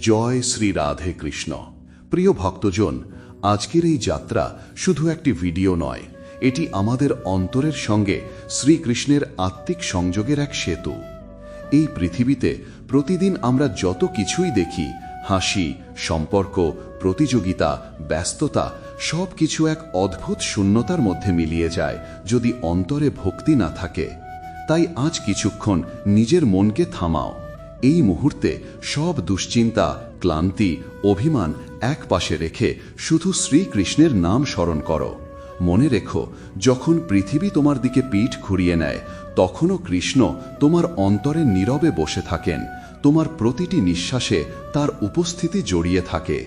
জয় শ্রী রাধে কৃষ্ণ। প্রিয় ভক্তজন, আজকের এই যাত্রা শুধু একটি ভিডিও নয়, এটি আমাদের অন্তরের সঙ্গে শ্রীকৃষ্ণের আত্মিক সংযোগের এক সেতু। এই পৃথিবীতে প্রতিদিন আমরা যত কিছুই দেখি, হাসি, সম্পর্ক, প্রতিযোগিতা, ব্যস্ততা, সব কিছু এক অদ্ভুত শূন্যতার মধ্যে মিলিয়ে যায় যদি অন্তরে ভক্তি না থাকে। তাই আজ কিছুক্ষণ নিজের মনকে থামাও। এই মুহূর্তে সব দুশ্চিন্তা, ক্লান্তি, অভিমান এক পাশে রেখে শুধু শ্রীকৃষ্ণের নাম স্মরণ করো। মনে রেখো, যখন পৃথিবী তোমার দিকে পিঠ ঘুরিয়ে নেয়, তখনও কৃষ্ণ তোমার অন্তরে নীরবে বসে থাকেন। তোমার প্রতিটি নিঃশ্বাসে তার উপস্থিতি জড়িয়ে থাকে।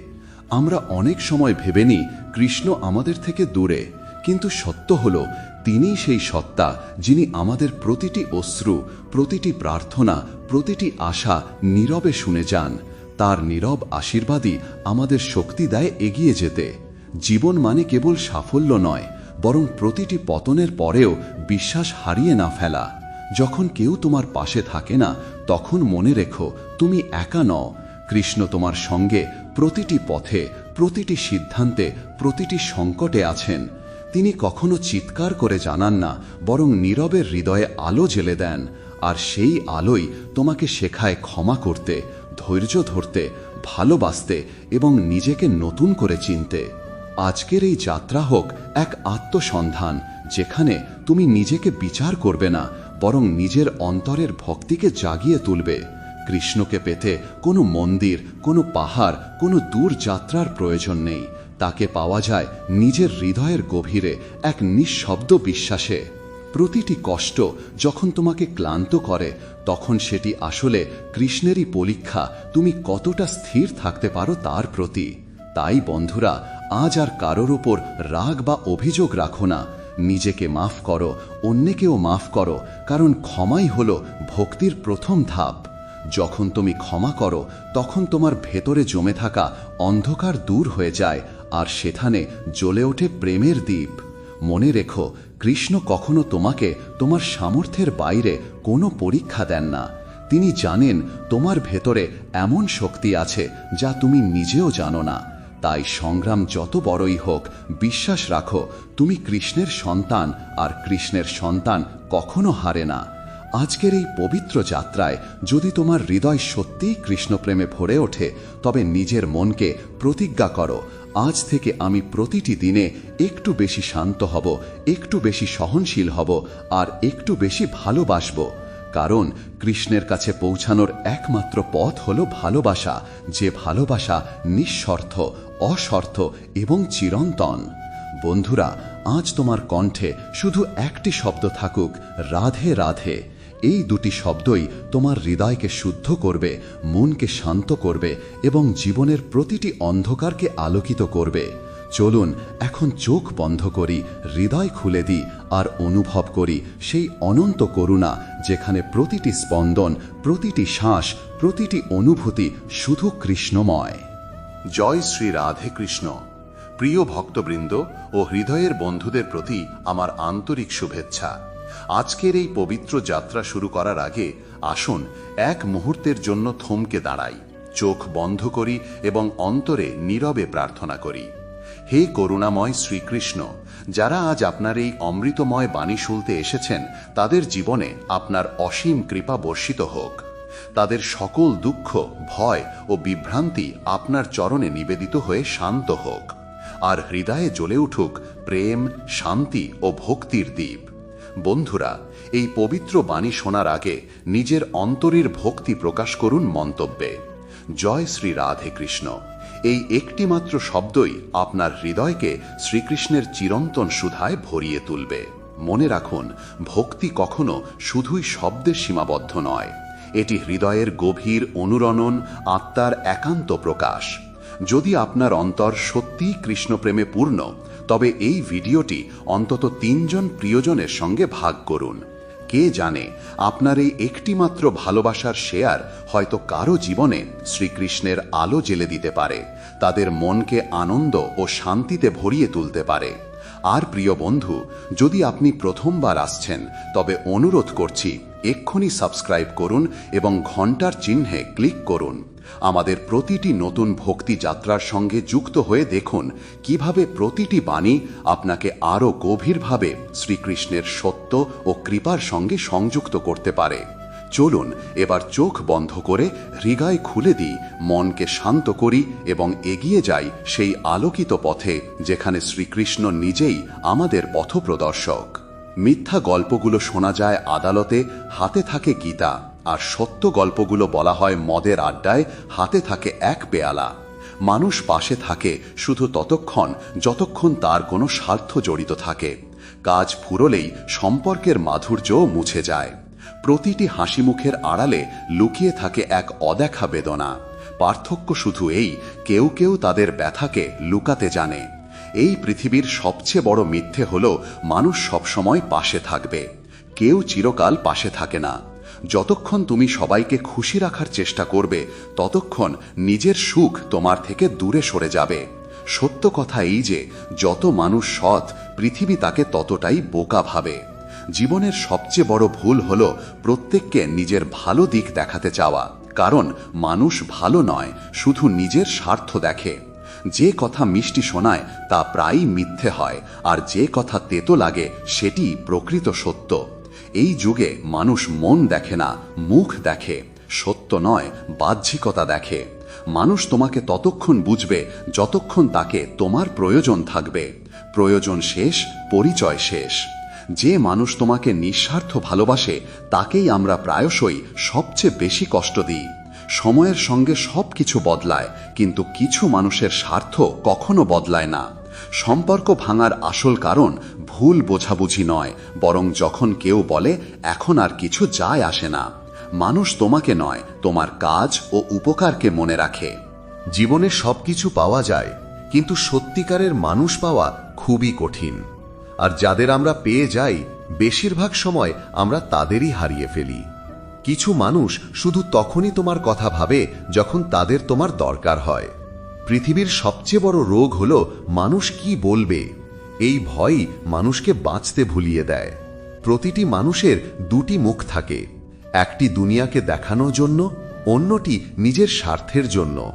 আমরা অনেক সময় ভেবে নিই, কৃষ্ণ আমাদের থেকে দূরে। কিন্তু সত্য হল তিনিই সেই সত্তা যিনি আমাদের প্রতিটি অশ্রু, প্রতিটি প্রার্থনা, প্রতিটি আশা নীরবে শুনে যান। তার নীরব আশীর্বাদই আমাদের শক্তি দেয় এগিয়ে যেতে। জীবন মানে কেবল সাফল্য নয়, বরং প্রতিটি পতনের পরেও বিশ্বাস হারিয়ে না ফেলা। যখন কেউ তোমার পাশে থাকে না, তখন মনে রেখো, তুমি একা নও। কৃষ্ণ তোমার সঙ্গে প্রতিটি পথে, প্রতিটি সিদ্ধান্তে, প্রতিটি সংকটে আছেন। তিনি কখনো চিৎকার করে জানান না, বরং নীরবের হৃদয়ে আলো জেলে দেন, আর সেই আলোই তোমাকে শেখায় ক্ষমা করতে, ধৈর্য ধরতে, ভালোবাসতে এবং নিজেকে নতুন করে চিনতে। আজকের এই যাত্রা হোক এক আত্মসন্ধান, যেখানে তুমি নিজেকে বিচার করবে না, বরং নিজের অন্তরের ভক্তিকে জাগিয়ে তুলবে। কৃষ্ণকে পেতে কোনো মন্দির, কোনো পাহাড়, কোনো দূর যাত্রার প্রয়োজন নেই। তাকে পাওয়া যায় নিজের হৃদয়ের গভীরে এক নিঃশব্দ বিশ্বাসে। প্রতিটি কষ্ট যখন তোমাকে ক্লান্ত করে, তখন সেটি আসলে কৃষ্ণেরই পরীক্ষা তুমি কতটা স্থির থাকতে পারো তার প্রতি। তাই বন্ধুরা, আজ আর কারোর ওপর রাগ বা অভিযোগ রাখো না। নিজেকে মাফ করো, অন্যকেও মাফ করো, কারণ ক্ষমাই হলো ভক্তির প্রথম ধাপ। যখন তুমি ক্ষমা করো, তখন তোমার ভেতরে জমে থাকা অন্ধকার দূর হয়ে যায় আর সেখানে জ্বলে ওঠে প্রেমের দ্বীপ। মনে রেখো, কৃষ্ণ কখনো তোমাকে তোমার সামর্থ্যের বাইরে কোনো পরীক্ষা দেন না। তিনি জানেন তোমার ভেতরে এমন শক্তি আছে যা তুমি নিজেও জানো না। তাই সংগ্রাম যত বড়ই হোক, বিশ্বাস রাখো, তুমি কৃষ্ণের সন্তান আর কৃষ্ণের সন্তান কখনো হারে না। আজকের এই পবিত্র যাত্রায় যদি তোমার হৃদয় সত্যিই কৃষ্ণপ্রেমে ভরে ওঠে, তবে নিজের মনকে প্রতিজ্ঞা করো আজ থেকে আমি প্রতিটি দিনে একটু বেশি শান্ত হব, একটু বেশি সহনশীল হব আর একটু বেশি ভালোবাসব। কারণ কৃষ্ণের কাছে পৌঁছানোর একমাত্র পথ হল ভালোবাসা, যে ভালোবাসা নিঃস্বার্থ অস্বার্থ এবং চিরন্তন। বন্ধুরা, আজ তোমার কণ্ঠে শুধু একটি শব্দ থাকুক, রাধে রাধে। এই দুটি শব্দই তোমার হৃদয়কে শুদ্ধ করবে, মনকে শান্ত করবে এবং জীবনের প্রতিটি অন্ধকারকে আলোকিত করবে। চলুন, এখন চোখ বন্ধ করি, হৃদয় খুলে দিই আর অনুভব করি সেই অনন্ত করুণা যেখানে প্রতিটি স্পন্দন, প্রতিটি শ্বাস, প্রতিটি অনুভূতি শুধু কৃষ্ণময়। জয় শ্রী রাধে কৃষ্ণ। প্রিয় ভক্তবৃন্দ ও হৃদয়ের বন্ধুদের প্রতি আমার আন্তরিক শুভেচ্ছা। আজকের এই পবিত্র যাত্রা শুরু করার আগে আসুন এক মুহূর্তের জন্য থমকে দাঁড়াই, চোখ বন্ধ করি এবং অন্তরে নীরবে প্রার্থনা করি। হে করুণাময় শ্রীকৃষ্ণ, যারা আজ আপনার এই অমৃতময় বাণী শুনতে এসেছেন, তাদের জীবনে আপনার অসীম কৃপা বর্ষিত হোক। তাদের সকল দুঃখ, ভয় ও বিভ্রান্তি আপনার চরণে নিবেদিত হয়ে শান্ত হোক। আর হৃদয়ে জ্বলে উঠুক প্রেম, শান্তি ও ভক্তির দ্বীপ। বন্ধুরা, এই পবিত্র বাণী শোনার আগে নিজের অন্তরের ভক্তি প্রকাশ করুন মন্তব্যে। জয় শ্রী রাধে কৃষ্ণ। এই একটিমাত্র শব্দই আপনার হৃদয়কে শ্রীকৃষ্ণের চিরন্তন সুধায় ভরিয়ে তুলবে। মনে রাখুন, ভক্তি কখনো শুধুই শব্দের সীমাবদ্ধ নয়। এটি হৃদয়ের গভীর অনুরণন, আত্মার একান্ত প্রকাশ। যদি আপনার অন্তর সত্যিই কৃষ্ণপ্রেমে পূর্ণ তবে এই ভিডিওটি অন্তত তিনজন প্রিয়জনের সঙ্গে ভাগ করুন। কে জানে আপনার এই একটিমাত্র ভালোবাসার শেয়ার হয়তো কারও জীবনে শ্রীকৃষ্ণের আলো জেলে দিতে পারে, তাদের মনকে আনন্দ ও শান্তিতে ভরিয়ে তুলতে পারে। আর প্রিয় বন্ধু, যদি আপনি প্রথমবার আসছেন, তবে অনুরোধ করছি, এক্ষুনি সাবস্ক্রাইব করুন এবং ঘণ্টার চিহ্নে ক্লিক করুন। আমাদের প্রতিটি নতুন ভক্তি যাত্রার সঙ্গে যুক্ত হয়ে দেখুন কীভাবে প্রতিটি বাণী আপনাকে আরও গভীরভাবে শ্রীকৃষ্ণের সত্য ও কৃপার সঙ্গে সংযুক্ত করতে পারে। চলুন এবার চোখ বন্ধ করে হৃদয় খুলে দিই, মনকে শান্ত করি এবং এগিয়ে যাই সেই আলোকিত পথে যেখানে শ্রীকৃষ্ণ নিজেই আমাদের পথপ্রদর্শক। মিথ্যা গল্পগুলো শোনা যায় আদালতে, হাতে থাকে গীতা। আর সত্য গল্পগুলো বলা হয় মদের আড্ডায়, হাতে থাকে এক পেয়ালা। মানুষ পাশে থাকে শুধু ততক্ষণ, যতক্ষণ তার কোনো স্বার্থ জড়িত থাকে। কাজ ফুরলেই সম্পর্কের মাধুর্য মুছে যায়। প্রতিটি হাসি মুখের আড়ালে লুকিয়ে থাকে এক অদেখা বেদনা। পার্থক্য শুধু এই, কেউ কেউ তাদের ব্যথাকে লুকাতে জানে। এই পৃথিবীর সবচেয়ে বড় মিথ্যে হল, মানুষ সবসময় পাশে থাকবে। কেউ চিরকাল পাশে থাকে না। যতক্ষণ তুমি সবাইকে খুশি রাখার চেষ্টা করবে, ততক্ষণ নিজের সুখ তোমার থেকে দূরে সরে যাবে। সত্য কথা এই যে, যত মানুষ সৎ, পৃথিবী তাকে ততটাই বোকা ভাবে। জীবনের সবচেয়ে বড় ভুল হল প্রত্যেককে নিজের ভালো দিক দেখাতে চাওয়া। কারণ মানুষ ভালো নয়, শুধু নিজের স্বার্থ দেখে। যে কথা মিষ্টি শোনায়, তা প্রায়ই মিথ্যে হয়, আর যে কথা তেতো লাগে সেটি প্রকৃত সত্য। এই যুগে মানুষ মন দেখে না, মুখ দেখে। সত্য নয়, বাহ্যিকতা দেখে। মানুষ তোমাকে ততক্ষণ বুঝবে, যতক্ষণ তাকে তোমার প্রয়োজন থাকবে। প্রয়োজন শেষ, পরিচয় শেষ। যে মানুষ তোমাকে নিঃস্বার্থ ভালোবাসে, তাকেই আমরা প্রায়শই সবচেয়ে বেশি কষ্ট দিই। সময়ের সঙ্গে সব কিছু বদলায়, কিন্তু কিছু মানুষের স্বার্থ কখনো বদলায় না। সম্পর্ক ভাঙার আসল কারণ ভুল বোঝাবুঝি নয়, বরং যখন কেউ বলে, এখন আর কিছু যায় আসে না। মানুষ তোমাকে নয়, তোমার কাজ ও উপকারকে মনে রাখে। জীবনে সবকিছু পাওয়া যায়, কিন্তু সত্যিকারের মানুষ পাওয়া খুবই কঠিন। আর যাদের আমরা পেয়ে যাই, বেশিরভাগ সময় আমরা তাদেরই হারিয়ে ফেলি। কিছু মানুষ শুধু তখনই তোমার কথা ভাবে, যখন তাদের তোমার দরকার হয়। পৃথিবীর সবচেয়ে বড় রোগ হল মানুষ কি বলবে। এই ভয়ই মানুষকে বাঁচতে ভুলিয়ে দেয়। প্রতিটি মানুষের দুটি মুখ থাকে। একটি দুনিয়াকে দেখানোর জন্য, অন্যটি নিজের স্বার্থের জন্য।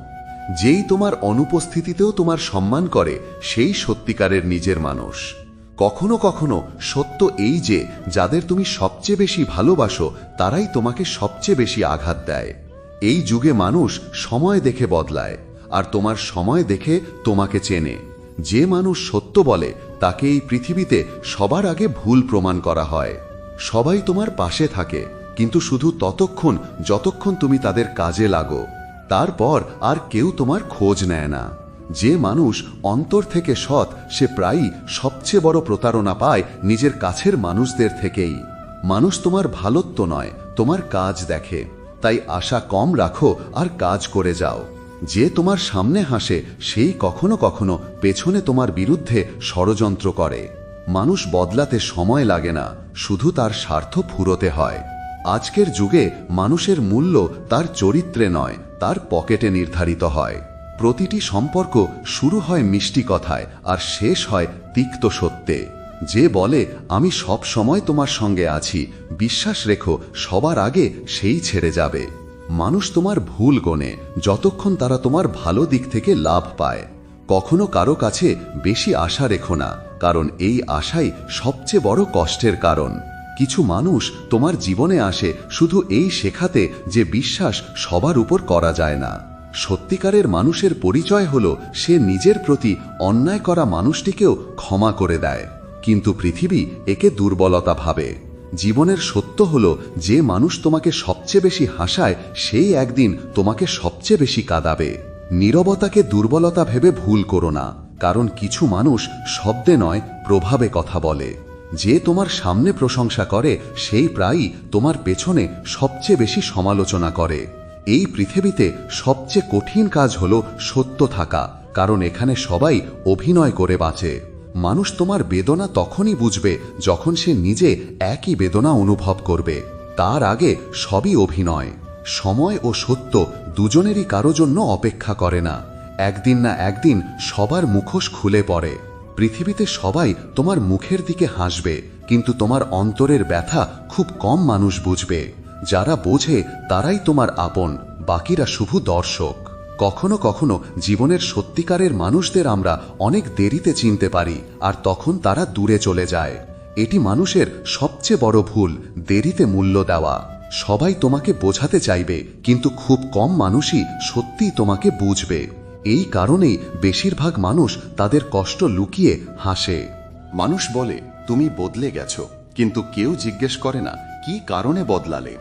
যেই তোমার অনুপস্থিতিতেও তোমার সম্মান করে, সেই সত্যিকারের নিজের মানুষ। কখনো কখনো সত্য এই যে, যাদের তুমি সবচেয়ে বেশি ভালোবাসো, তারাই তোমাকে সবচেয়ে বেশি আঘাত দেয়। এই যুগে মানুষ সময় দেখে বদলায়। আর তোমার সময় দেখে তোমাকে চেনে। যে মানুষ সত্য বলে, তাকে এই পৃথিবীতে সবার আগে ভুল প্রমাণ করা হয়। সবাই তোমার পাশে থাকে, কিন্তু শুধু ততক্ষণ, যতক্ষণ তুমি তাদের কাজে লাগো। তারপর আর কেউ তোমার খোঁজ নেয় না। যে মানুষ অন্তর থেকে সৎ, সে প্রায়ই সবচেয়ে বড় প্রতারণা পায় নিজের কাছের মানুষদের থেকেই। মানুষ তোমার ভালোত্ব নয়, তোমার কাজ দেখে। তাই আশা কম রাখো আর কাজ করে যাও। যে তোমার সামনে হাসে, সেই কখনো কখনো পেছনে তোমার বিরুদ্ধে ষড়যন্ত্র করে। মানুষ বদলাতে সময় লাগে না, শুধু তার স্বার্থ ফুরোতে হয়। আজকের যুগে মানুষের মূল্য তার চরিত্রে নয়, তার পকেটে নির্ধারিত হয়। প্রতিটি সম্পর্ক শুরু হয় মিষ্টি কথায়, আর শেষ হয় তিক্ত সত্যে। যে বলে, আমি সব সময় তোমার সঙ্গে আছি, বিশ্বাস রেখো, সবার আগে সেই ছেড়ে যাবে। মানুষ তোমার ভুল গনে, যতক্ষণ তারা তোমার ভালো দিক থেকে লাভ পায়। কখনো কারও কাছে বেশি আশা রেখো না, কারণ এই আশাই সবচেয়ে বড় কষ্টের কারণ। কিছু মানুষ তোমার জীবনে আসে শুধু এই শেখাতে যে বিশ্বাস সবার উপর করা যায় না। সত্যিকারের মানুষের পরিচয় হল সে নিজের প্রতি অন্যায় করা মানুষটিকেও ক্ষমা করে দেয়। কিন্তু পৃথিবী একে দুর্বলতা ভাবে। জীবনের সত্য হল, যে মানুষ তোমাকে সবচেয়ে বেশি হাসায়, সেই একদিন তোমাকে সবচেয়ে বেশি কাঁদাবে। নীরবতাকে দুর্বলতা ভেবে ভুল করো না, কারণ কিছু মানুষ শব্দে নয়, প্রভাবে কথা বলে। যে তোমার সামনে প্রশংসা করে, সেই প্রায়ই তোমার পেছনে সবচেয়ে বেশি সমালোচনা করে। এই পৃথিবীতে সবচেয়ে কঠিন কাজ হল সত্য থাকা, কারণ এখানে সবাই অভিনয় করে বাঁচে। মানুষ তোমার বেদনা তখনই বুঝবে যখন সে নিজে একই বেদনা অনুভব করবে। তার আগে সবই অভিনয়। সময় ও সত্য দুজনেরই কারও জন্য অপেক্ষা করে না। একদিন না একদিন সবার মুখোশ খুলে পড়ে। পৃথিবীতে সবাই তোমার মুখের দিকে হাসবে, কিন্তু তোমার অন্তরের ব্যথা খুব কম মানুষ বুঝবে। যারা বোঝে তারাই তোমার আপন, বাকিরা শুধু দর্শক। কখনো কখনো জীবনের সত্যিকারের মানুষদের আমরা অনেক দেরিতে চিনতে পারি, আর তখন তারা দূরে চলে যায়। এটি মানুষের সবচেয়ে বড় ভুল, দেরিতে মূল্য দেওয়া। সবাই তোমাকে বোঝাতে চাইবে, কিন্তু খুব কম মানুষই সত্যিই তোমাকে বুঝবে। এই কারণেই বেশিরভাগ মানুষ তাদের কষ্ট লুকিয়ে হাসে। মানুষ বলে, তুমি বদলে গেছো। কিন্তু কেউ জিজ্ঞেস করে না, কি কারণে বদলালে?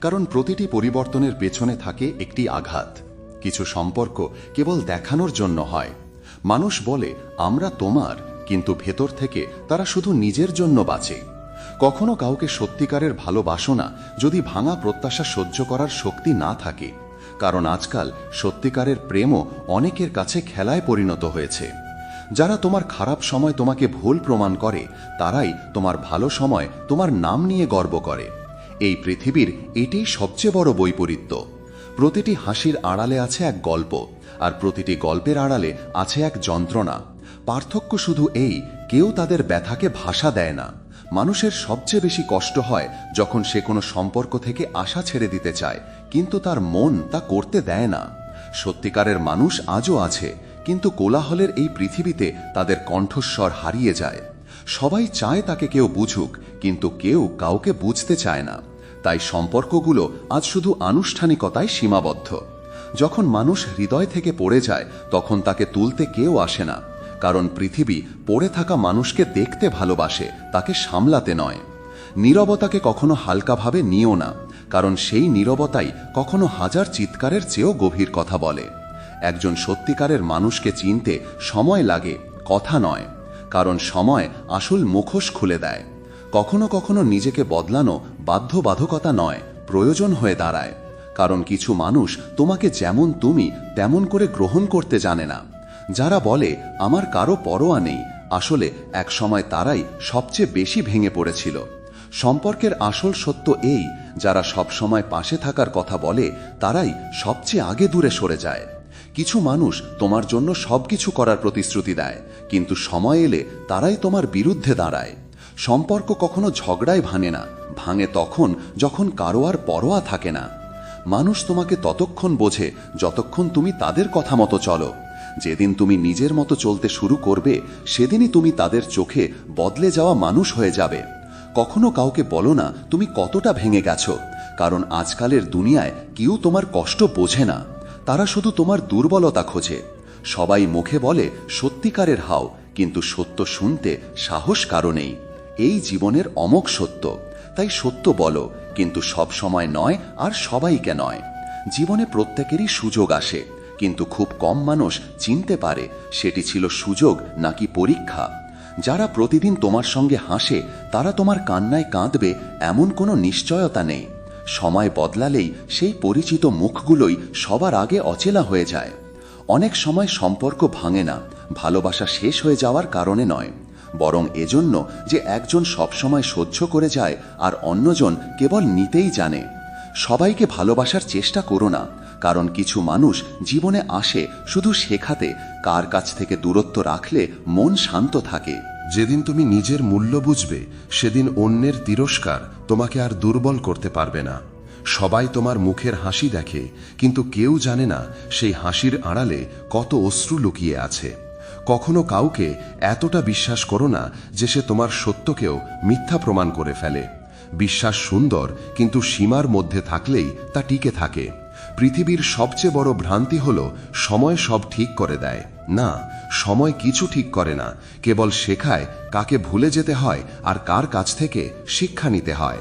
কারণ প্রতিটি পরিবর্তনের পেছনে থাকে একটি আঘাত। কিছু সম্পর্ক কেবল দেখানোর জন্য হয়। মানুষ বলে, আমরা তোমার, কিন্তু ভেতর থেকে তারা শুধু নিজের জন্য বাঁচে। কখনো কাউকে সত্যিকারের ভালোবাসো না, যদি ভাঙা প্রত্যাশা সহ্য করার শক্তি না থাকে। কারণ আজকাল সত্যিকারের প্রেমও অনেকের কাছে খেলায় পরিণত হয়েছে। যারা তোমার খারাপ সময় তোমাকে ভুল প্রমাণ করে, তারাই তোমার ভালো সময় তোমার নাম নিয়ে গর্ব করে। এই পৃথিবীর এটাই সবচেয়ে বড় বৈপরীত্য। প্রতিটি হাসির আড়ালে আছে এক গল্প, আর প্রতিটি গল্পের আড়ালে আছে এক যন্ত্রণা। পার্থক্য শুধু এই, কেউ তাদের ব্যথাকে ভাষা দেয় না। মানুষের সবচেয়ে বেশি কষ্ট হয় যখন সে কোনো সম্পর্ক থেকে আশা ছেড়ে দিতে চায়, কিন্তু তার মন তা করতে দেয় না। সত্যিকারের মানুষ আজও আছে, কিন্তু কোলাহলের এই পৃথিবীতে তাদের কণ্ঠস্বর হারিয়ে যায়। সবাই চায় তাকে কেউ বুঝুক, কিন্তু কেউ কাউকে বুঝতে চায় না। তাই সম্পর্কগুলো আজ শুধু আনুষ্ঠানিকতায় সীমাবদ্ধ। যখন মানুষ হৃদয় থেকে পড়ে যায়, তখন তাকে তুলতে কেউ আসে না, কারণ পৃথিবী পড়ে থাকা মানুষকে দেখতে ভালোবাসে, তাকে সামলাতে নয়। নীরবতাকে কখনো হালকাভাবে নিও না, কারণ সেই নীরবতাই কখনো হাজার চিৎকারের চেয়েও গভীর কথা বলে। একজন সত্যিকারের মানুষকে চিনতে সময় লাগে, কথা নয়, কারণ সময় আসল মুখোশ খুলে দেয়। কখনো কখনো নিজেকে বদলানো বাধ্যবাধকতা নয়, প্রয়োজন হয়ে দাঁড়ায়। কারণ কিছু মানুষ তোমাকে যেমন তুমি, তেমন করে গ্রহণ করতে জানে না। যারা বলে, আমার কারও পরোয়া নেই। আসলে এক সময় তারাই সবচেয়ে বেশি ভেঙে পড়েছিল। সম্পর্কের আসল সত্য এই, যারা সবসময় পাশে থাকার কথা বলে, তারাই সবচেয়ে আগে দূরে সরে যায়। কিছু মানুষ তোমার জন্য সবকিছু করার প্রতিশ্রুতি দেয়, কিন্তু সময় এলে তারাই তোমার বিরুদ্ধে দাঁড়ায়। সম্পর্ক কখনো ঝগড়ায় ভাঙে না, ভাঙে তখন যখন কারও আর পরোয়া থাকে না। মানুষ তোমাকে ততক্ষণ বোঝে যতক্ষণ তুমি তাদের কথা মতো চলো। যেদিন তুমি নিজের মতো চলতে শুরু করবে, সেদিনই তুমি তাদের চোখে বদলে যাওয়া মানুষ হয়ে যাবে। কখনো কাউকে বলো না, তুমি কতটা ভেঙে গেছো, কারণ আজকালের দুনিয়ায় কেউ তোমার কষ্ট বোঝে না। তারা শুধু তোমার দুর্বলতা খোঁজে। সবাই মুখে বলে, সত্যিকারের হাও, কিন্তু সত্য শুনতে সাহস কারণেই এই জীবনের অমোক সত্য। তাই সত্য বলো, কিন্তু সব সময় নয় আর সবাইকে নয়। জীবনে প্রত্যেকেরই সুযোগ আসে, কিন্তু খুব কম মানুষ চিনতে পারে সেটি ছিল সুযোগ নাকি পরীক্ষা। যারা প্রতিদিন তোমার সঙ্গে হাসে, তারা তোমার কান্নায় কাঁদবে এমন কোনো নিশ্চয়তা নেই। সময় বদলালেই সেই পরিচিত মুখগুলোই সবার আগে অচেলা হয়ে যায়। অনেক সময় সম্পর্ক ভাঙে না, ভালোবাসা শেষ হয়ে যাওয়ার কারণে নয়। বরং এজন্য যে একজন সবসময় সহ্য করে যায় আর অন্যজন কেবল নিতেই জানে। সবাইকে ভালোবাসার চেষ্টা করো না, কারণ কিছু মানুষ জীবনে আসে শুধু শেখাতে, কার কাছ থেকে দূরত্ব রাখলে মন শান্ত থাকে। যেদিন তুমি নিজের মূল্য বুঝবে, সেদিন অন্যের তিরস্কার তোমাকে আর দুর্বল করতে পারবে না। সবাই তোমার মুখের হাসি দেখে, কিন্তু কেউ জানে না সেই হাসির আড়ালে কত অশ্রু লুকিয়ে আছে। কখনো কাউকে এতটা বিশ্বাস করো না যে সে তোমার সত্যকেও মিথ্যা প্রমাণ করে ফেলে। বিশ্বাস সুন্দর, কিন্তু সীমার মধ্যে থাকলেই তা টিকে থাকে। পৃথিবীর সবচেয়ে বড় ভ্রান্তি হল, সময় সব ঠিক করে দেয়। না, সময় কিছু ঠিক করে না, কেবল শেখায় কাকে ভুলে যেতে হয় আর কার কাছ থেকে শিক্ষা নিতে হয়।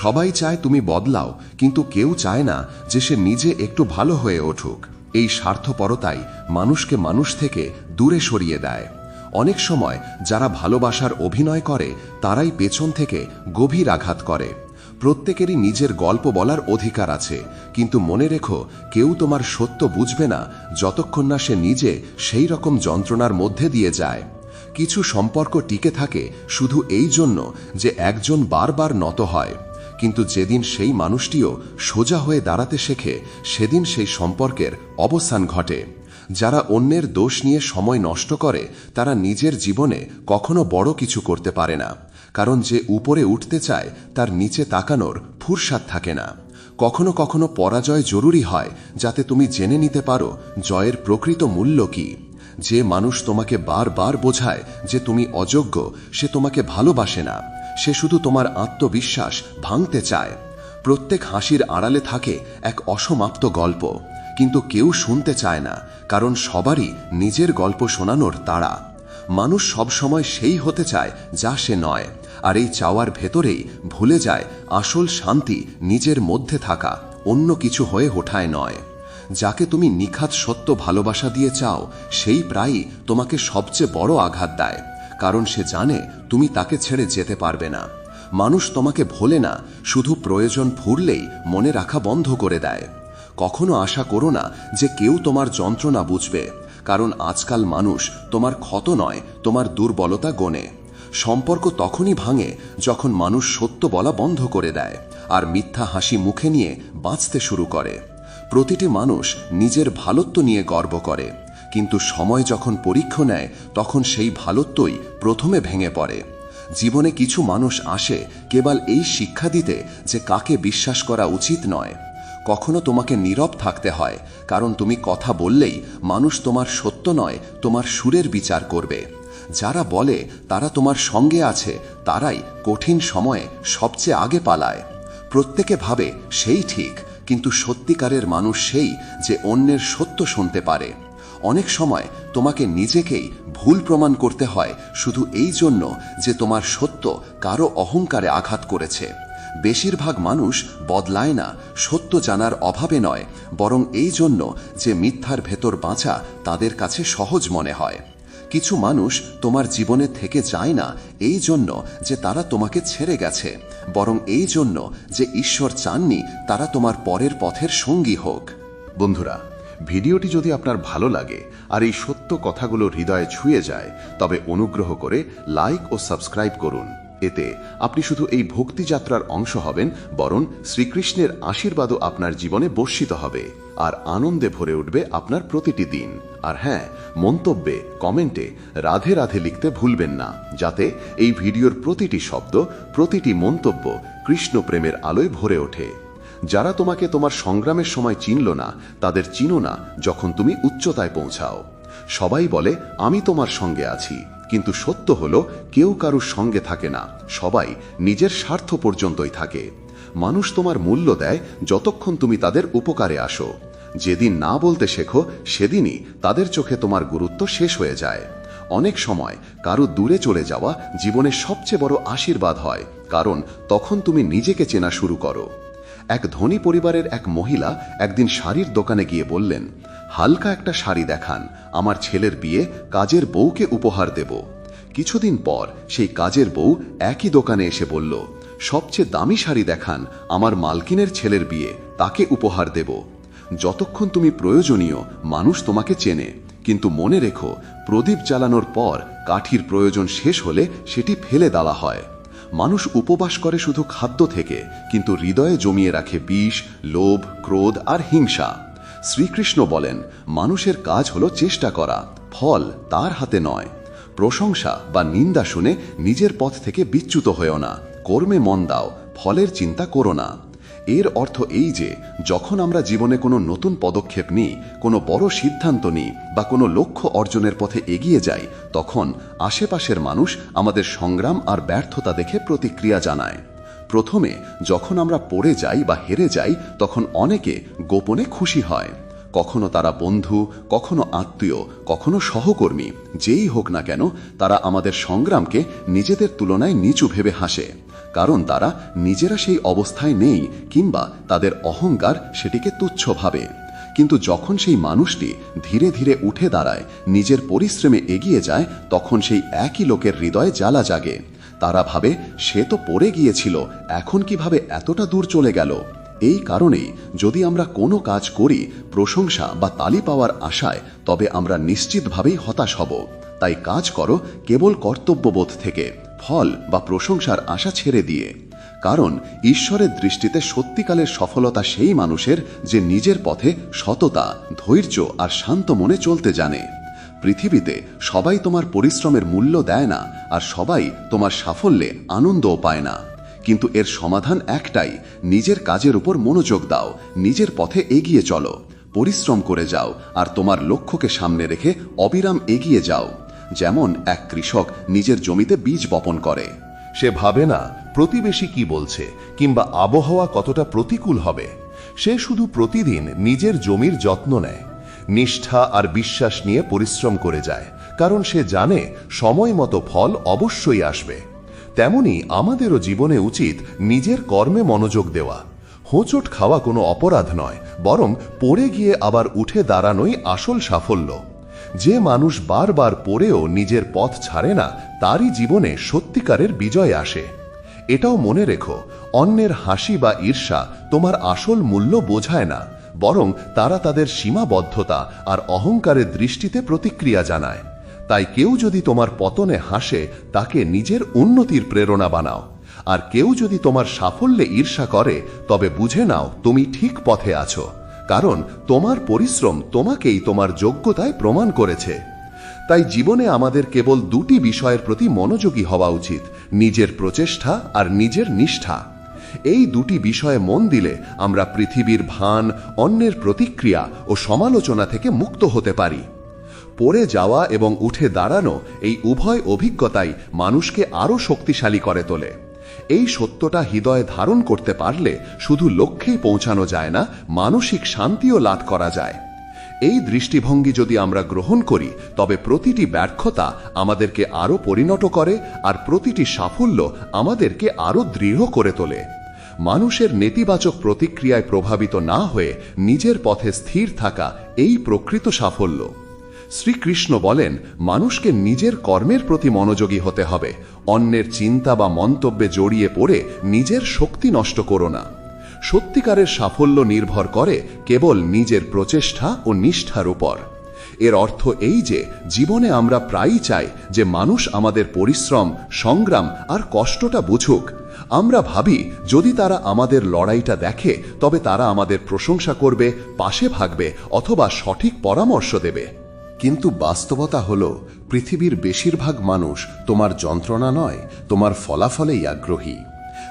সবাই চায় তুমি বদলাও, কিন্তু কেউ চায় না যে সে নিজে একটু ভালো হয়ে উঠুক। এই স্বার্থপরতাই মানুষকে মানুষ থেকে দূরে সরিয়ে দেয়। অনেক সময় যারা ভালোবাসার অভিনয় করে, তারাই পেছন থেকে গভীর আঘাত করে। প্রত্যেকেরই নিজের গল্প বলার অধিকার আছে, কিন্তু মনে রেখো, কেউ তোমার সত্য বুঝবে না যতক্ষণ না সে নিজে সেই রকম যন্ত্রণার মধ্যে দিয়ে যায়। কিছু সম্পর্ক টিকে থাকে শুধু এই জন্য যে একজন বারবার নত হয়। কিন্তু যেদিন সেই মানুষটিও সোজা হয়ে দাঁড়াতে শেখে, সেদিন সেই সম্পর্কের অবসান ঘটে। যারা অন্যের দোষ নিয়ে সময় নষ্ট করে, তারা নিজের জীবনে কখনো বড় কিছু করতে পারে না। কারণ যে উপরে উঠতে চায়, তার নিচে তাকানোর ফুরসাদ থাকে না। কখনো কখনো পরাজয় জরুরি হয়, যাতে তুমি জেনে নিতে পারো জয়ের প্রকৃত মূল্য কি। যে মানুষ তোমাকে বারবার বোঝায় যে তুমি অযোগ্য, সে তোমাকে ভালোবাসে না। সে শুধু তোমার আত্মবিশ্বাস ভাঙতে চায়। প্রত্যেক হাসির আড়ালে থাকে এক অসমাপ্ত গল্প। কিন্তু কেউ শুনতে চায় না, কারণ সবারই নিজের গল্প শোনানোর তাড়া। মানুষ সবসময় সেই হতে চায় যা সে নয়, আর এই চাওয়ার ভেতরেই ভুলে যায় আসল শান্তি নিজের মধ্যে থাকা, অন্য কিছু হয়ে ওঠায় নয়। যাকে তুমি নিখাত সত্য ভালোবাসা দিয়ে চাও, সেই প্রায়ই তোমাকে সবচেয়ে বড় আঘাত দেয়, কারণ সে জানে তুমি তাকে ছেড়ে যেতে পারবে না। মানুষ তোমাকে ভোলে না, শুধু প্রয়োজন ফুরলেই মনে রাখা বন্ধ করে দেয়। কখনো আশা করো না যে কেউ তোমার যন্ত্রণা বুঝবে, কারণ আজকাল মানুষ তোমার ক্ষত নয়, তোমার দুর্বলতা গোনে। সম্পর্ক তখনই ভাঙে যখন মানুষ সত্য বলা বন্ধ করে দেয় আর মিথ্যা হাসি মুখে নিয়ে বাঁচতে শুরু করে। প্রতিটি মানুষ নিজের ভালত্ব নিয়ে গর্ব করে, কিন্তু সময় যখন পরীক্ষা নেয়, তখন সেই ভালত্বই প্রথমে ভেঙে পড়ে। জীবনে কিছু মানুষ আসে কেবল এই শিক্ষা দিতে যে কাকে বিশ্বাস করা উচিত নয়। কখনো তোমাকে নীরব থাকতে হয়, কারণ তুমি কথা বললেই মানুষ তোমার সত্য নয়, তোমার সুরের বিচার করবে। যারা বলে তারা তোমার সঙ্গে আছে, তারাই কঠিন সময়ে সবচেয়ে আগে পালায়। প্রত্যেকে ভাবে সেই ঠিক, কিন্তু সত্যিকারের মানুষ সেই যে অন্যের সত্য শুনতে পারে। অনেক সময় তোমাকে নিজেকেই ভুল প্রমাণ করতে হয়, শুধু এই জন্য যে তোমার সত্য কারও অহংকারে আঘাত করেছে। বেশিরভাগ মানুষ বদলায় না, সত্য জানার অভাবে নয়, বরং এই জন্য যে মিথ্যার ভেতর বাঁচা তাদের কাছে সহজ মনে হয়। কিছু মানুষ তোমার জীবনে থেকে যায় না এই জন্য যে তারা তোমাকে ছেড়ে গেছে, বরং এই জন্য যে ঈশ্বর চাননি তারা তোমার পরের পথের সঙ্গী হোক। বন্ধুরা, ভিডিওটি যদি আপনার ভালো লাগে আর এই সত্য কথাগুলো হৃদয়ে ছুঁয়ে যায়, তবে অনুগ্রহ করে লাইক ও সাবস্ক্রাইব করুন। এতে আপনি শুধু এই ভক্তি যাত্রার অংশ হবেন, বরং শ্রীকৃষ্ণের আশীর্বাদও আপনার জীবনে বর্ষিত হবে, আর আনন্দে ভরে উঠবে আপনার প্রতিটি দিন। আর হ্যাঁ মন্তব্যে, কমেন্টে রাধে রাধে লিখতে ভুলবেন না, যাতে এই ভিডিওর প্রতিটি শব্দ, প্রতিটি মন্তব্য কৃষ্ণ প্রেমের আলোয় ভরে ওঠে। যারা তোমাকে তোমার সংগ্রামের সময় চিনল না, তাদের চিনো না যখন তুমি উচ্চতায় পৌঁছাও। সবাই বলে, আমি তোমার সঙ্গে আছি। কিন্তু সত্য হলো, কেউ কারুর সঙ্গে থাকে না। সবাই নিজের স্বার্থ পর্যন্তই থাকে। মানুষ তোমার মূল্য দেয় যতক্ষণ তুমি তাদের উপকারে আসো। যেদিন না বলতে শেখো, সেদিনই তাদের চোখে তোমার গুরুত্ব শেষ হয়ে যায়। অনেক সময় কারও দূরে চলে যাওয়া জীবনের সবচেয়ে বড় আশীর্বাদ হয়, কারণ তখন তুমি নিজেকে চেনা শুরু করো। এক ধনী পরিবারের এক মহিলা একদিন শাড়ির দোকানে গিয়ে বললেন হালকা একটা শাড়ি দেখান, আমার ছেলের বিয়ে কাজের বউকে উপহার দেব। কিছুদিন পর সেই কাজের বউ একই দোকানে এসে বলল, সবচেয়ে দামি শাড়ি দেখান, আমার মালকিনের ছেলের বিয়ে, তাকে উপহার দেব। যতক্ষণ তুমি প্রয়োজনীয়, মানুষ তোমাকে চেনে। কিন্তু মনে রেখো, প্রদীপ জ্বালানোর পর কাঠির প্রয়োজন শেষ হলে সেটি ফেলে দেওয়া হয়। মানুষ উপবাস করে শুধু খাদ্য থেকে, কিন্তু হৃদয়ে জমিয়ে রাখে বিষ, লোভ, ক্রোধ আর হিংসা। শ্রীকৃষ্ণ বলেন, মানুষের কাজ হলো চেষ্টা করা, ফল তার হাতে নয়। প্রশংসা বা নিন্দা শুনে নিজের পথ থেকে বিচ্যুত হয়েও না। কর্মে মন দাও, ফলের চিন্তা করো না। এর অর্থ এই যে, যখন আমরা জীবনে কোনো নতুন পদক্ষেপ নিই, কোনো বড় সিদ্ধান্ত নিই বা কোনো লক্ষ্য অর্জনের পথে এগিয়ে যাই, তখন আশেপাশের মানুষ আমাদের সংগ্রাম আর ব্যর্থতা দেখে প্রতিক্রিয়া জানায়। প্রথমে যখন আমরা পড়ে যাই বা হেরে যাই, তখন অনেকে গোপনে খুশি হয়। কখনো তারা বন্ধু, কখনো আত্মীয়, কখনো সহকর্মী, যেই হোক না কেন, তারা আমাদের সংগ্রামকে নিজেদের তুলনায় নিচু ভেবে হাসে। কারণ তারা নিজেরা সেই অবস্থায় নেই, কিংবা তাদের অহংকার সেটিকে তুচ্ছ ভাবে। কিন্তু যখন সেই মানুষটি ধীরে ধীরে উঠে দাঁড়ায়, নিজের পরিশ্রমে এগিয়ে যায়, তখন সেই একই লোকের হৃদয়ে জ্বালা জাগে। তারা ভাবে, সে তো পড়ে গিয়েছিল, এখন কীভাবে এতটা দূর চলে গেল? এই কারণেই যদি আমরা কোনো কাজ করি, প্রশংসা বা তালি পাওয়ার আশায়, তবে আমরা নিশ্চিতভাবেই হতাশ হব। তাই কাজ করো কেবল কর্তব্যবোধ থেকে, ফল বা প্রশংসার আশা ছেড়ে দিয়ে। কারণ ঈশ্বরের দৃষ্টিতে সত্যিকালের সফলতা সেই মানুষের যে নিজের পথে সততা, ধৈর্য আর শান্ত মনে চলতে জানে। পৃথিবীতে সবাই তোমার পরিশ্রমের মূল্য দেয় না আর সবাই তোমার সাফল্যে আনন্দও পায় না। কিন্তু এর সমাধান একটাই, নিজের কাজের উপর মনোযোগ দাও, নিজের পথে এগিয়ে চলো, পরিশ্রম করে যাও আর তোমার লক্ষ্যকে সামনে রেখে অবিরাম এগিয়ে যাও। যেমন এক কৃষক নিজের জমিতে বীজ বপন করে। সে ভাবে না, প্রতিবেশী কি বলছে কিংবা আবহাওয়া কতটা প্রতিকূল হবে? সে শুধু প্রতিদিন নিজের জমির যত্ন নেয়। নিষ্ঠা আর বিশ্বাস নিয়ে পরিশ্রম করে যায়, কারণ সে জানে সময় মতো ফল অবশ্যই আসবে। তেমনি আমাদেরও জীবনে উচিত নিজের কর্মে মনোযোগ দেওয়া। হোঁচট খাওয়া কোনো অপরাধ নয়, বরং পড়ে গিয়ে আবার উঠে দাঁড়ানোই আসল সাফল্য। যে মানুষ বারবার পড়েও নিজের পথ ছাড়ে না, তারই জীবনে সত্যিকারের বিজয় আসে। এটাও মনে রেখো, অন্যের হাসি বা ঈর্ষা তোমার আসল মূল্য বোঝায় না। বরং তারা তাদের সীমাবদ্ধতা আর অহংকারের দৃষ্টিতে প্রতিক্রিয়া জানায়। তাই কেউ যদি তোমার পতনে হাসে, তাকে নিজের উন্নতির প্রেরণা বানাও। আর কেউ যদি তোমার সাফল্যে ঈর্ষা করে, তবে বুঝে নাও তুমি ঠিক পথে আছো। কারণ তোমার পরিশ্রম তোমাকেই তোমার যোগ্যতায় প্রমাণ করেছে। তাই জীবনে আমাদের কেবল দুটি বিষয়ের প্রতি মনোযোগী হওয়া উচিত, নিজের প্রচেষ্টা আর নিজের নিষ্ঠা। এই দুটি বিষয়ে মন দিলে আমরা পৃথিবীর ভান, অন্যের প্রতিক্রিয়া ও সমালোচনা থেকে মুক্ত হতে পারি। পড়ে যাওয়া এবং উঠে দাঁড়ানো এই উভয় অভিজ্ঞতাই মানুষকে আরও শক্তিশালী করে তোলে। এই সত্যটা হৃদয়ে ধারণ করতে পারলে শুধু লক্ষ্যেই পৌঁছানো যায় না, মানসিক শান্তিও লাভ করা যায়। এই দৃষ্টিভঙ্গি যদি আমরা গ্রহণ করি, তবে প্রতিটি ব্যর্থতা আমাদেরকে আরও পরিণত করে আর প্রতিটি সাফল্য আমাদেরকে আরও দৃঢ় করে তোলে। মানুষের নেতিবাচক প্রতিক্রিয়ায় প্রভাবিত না হয়ে নিজের পথে স্থির থাকা এই প্রকৃত সাফল্য। শ্রীকৃষ্ণ বলেন, মানুষকে নিজের কর্মের প্রতি মনোযোগী হতে হবে, অন্যের চিন্তা বা মন্তব্যে জড়িয়ে পড়ে নিজের শক্তি নষ্ট করো না। সত্যিকারের সাফল্য নির্ভর করে কেবল নিজের প্রচেষ্টা ও নিষ্ঠার উপর। এর অর্থ এই যে, জীবনে আমরা প্রায়ই চাই যে মানুষ আমাদের পরিশ্রম, সংগ্রাম আর কষ্টটা বুঝুক আমরা ভাবি, যদি তারা আমাদের লড়াইটা দেখে, তবে তারা আমাদের প্রশংসা করবে, পাশে ভাগবে, অথবা সঠিক পরামর্শ দেবে। কিন্তু বাস্তবতা হল, পৃথিবীর বেশিরভাগ মানুষ তোমার যন্ত্রণা নয়, তোমার ফলাফলেই আগ্রহী।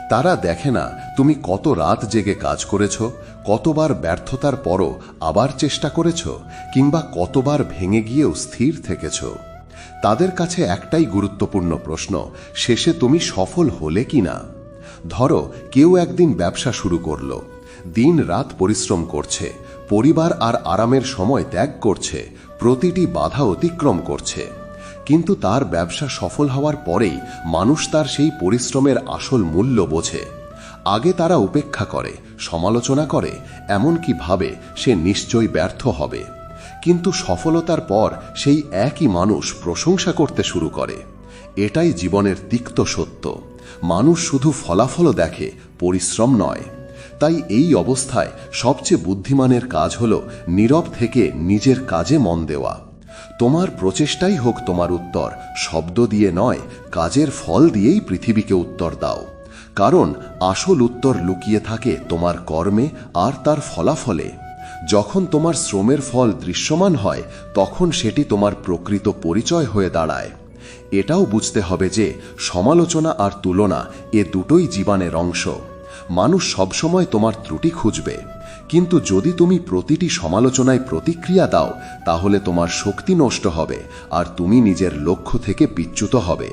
তারা দেখে না, তুমি কত রাত জেগে কাজ করেছ, কতবার ব্যর্থতার পরও আবার চেষ্টা করেছ, কিংবা কতবার ভেঙে গিয়েও স্থির থেকেছ। তাদের কাছে একটাই গুরুত্বপূর্ণ প্রশ্ন, শেষে তুমি সফল হলে কি না ধরো, কেউ একদিন ব্যবসা শুরু করল। দিন রাত পরিশ্রম করছে, পরিবার আর আরামের সময় ত্যাগ করছে, প্রতিটি বাধা অতিক্রম করছে। কিন্তু তার ব্যবসা সফল হওয়ার পরেই মানুষ তার সেই পরিশ্রমের আসল মূল্য বোঝে। আগে তারা উপেক্ষা করে, সমালোচনা করে, এমনকি ভাবে সে নিশ্চয়ই ব্যর্থ হবে। কিন্তু সফলতার পর সেই একই মানুষ প্রশংসা করতে শুরু করে। এটাই জীবনের তিক্ত সত্য। মানুষ শুধু ফলাফল দেখে, পরিশ্রম নয়। তাই এই অবস্থায় সবচেয়ে বুদ্ধিমানের কাজ হল নীরব থেকে নিজের কাজে মন দেওয়া। তোমার প্রচেষ্টাই হোক তোমার উত্তর, শব্দ দিয়ে নয়, কাজের ফল দিয়েই পৃথিবীকে উত্তর দাও। কারণ আসল উত্তর লুকিয়ে থাকে তোমার কর্মে আর তার ফলাফলে। যখন তোমার শ্রমের ফল দৃশ্যমান হয়, তখন সেটি তোমার প্রকৃত পরিচয় হয়ে দাঁড়ায়। এটাও বুঝতে হবে যে সমালোচনা আর তুলনা এ দুটোই জীবনের অংশ। মানুষ সবসময় তোমার ত্রুটি খুঁজবে। কিন্তু যদি তুমি প্রতিটি সমালোচনায় প্রতিক্রিয়া দাও, তাহলে তোমার শক্তি নষ্ট হবে আর তুমি নিজের লক্ষ্য থেকে বিচ্যুত হবে।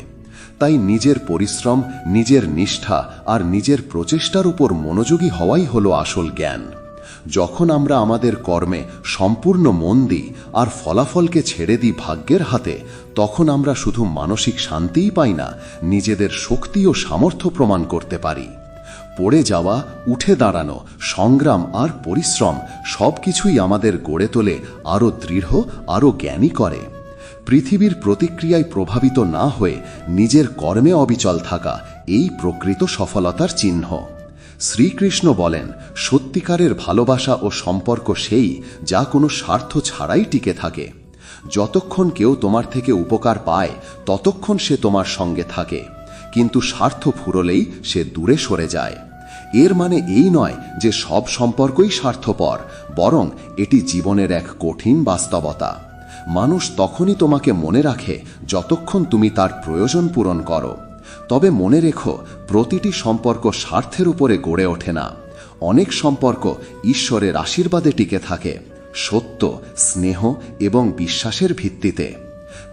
তাই নিজের পরিশ্রম, নিজের নিষ্ঠা আর নিজের প্রচেষ্টার উপর মনোযোগী হওয়াই হলো আসল জ্ঞান। যখন আমরা আমাদের কর্মে সম্পূর্ণ মন দিই আর ফলাফলকে ছেড়ে দিই ভাগ্যের হাতে, তখন আমরা শুধু মানসিক শান্তিই পাই না, নিজেদের শক্তি ও সামর্থ্য প্রমাণ করতে পারি। পড়ে যাওয়া, উঠে দাঁড়ানো, সংগ্রাম আর পরিশ্রম সবকিছুই আমাদের গড়ে তোলে, আরও দৃঢ়, আরও জ্ঞানী করে। পৃথিবীর প্রতিক্রিয়ায় প্রভাবিত না হয়ে নিজের কর্মে অবিচল থাকা এই প্রকৃত সফলতার চিহ্ন। শ্রীকৃষ্ণ বলেন, সত্যিকারের ভালোবাসা ও সম্পর্ক সেই যা কোনো স্বার্থ ছাড়াই টিকে থাকে। যতক্ষণ কেউ তোমার থেকে উপকার পায়, ততক্ষণ সে তোমার সঙ্গে থাকে। কিন্তু স্বার্থ ফুরলেই সে দূরে সরে যায়। এর মানে এই নয় যে সব সম্পর্কই স্বার্থপর, বরং এটি জীবনের এক কঠিন বাস্তবতা। মানুষ তখনই তোমাকে মনে রাখে যতক্ষণ তুমি তার প্রয়োজন পূরণ করো। তবে মনে রেখো, প্রতিটি সম্পর্ক স্বার্থের উপরে গড়ে ওঠে না। অনেক সম্পর্ক ঈশ্বরের আশীর্বাদে টিকে থাকে, সত্য, স্নেহ এবং বিশ্বাসের ভিত্তিতে।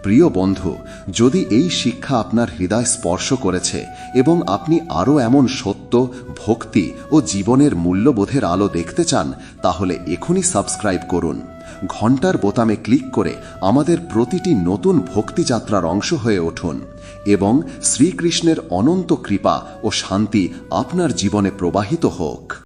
প্রিয় বন্ধু, যদি এই শিক্ষা আপনার হৃদয় স্পর্শ করেছে এবং আপনি আরও এমন সত্য, ভক্তি ও জীবনের মূল্যবোধের আলো দেখতে চান, তাহলে এখনই সাবস্ক্রাইব করুন। ঘণ্টার বোতামে ক্লিক করে আমাদের প্রতিটি নতুন ভক্তিযাত্রার অংশ হয়ে উঠুন। এবং শ্রীকৃষ্ণের অনন্ত কৃপা ও শান্তি আপনার জীবনে প্রবাহিত হোক।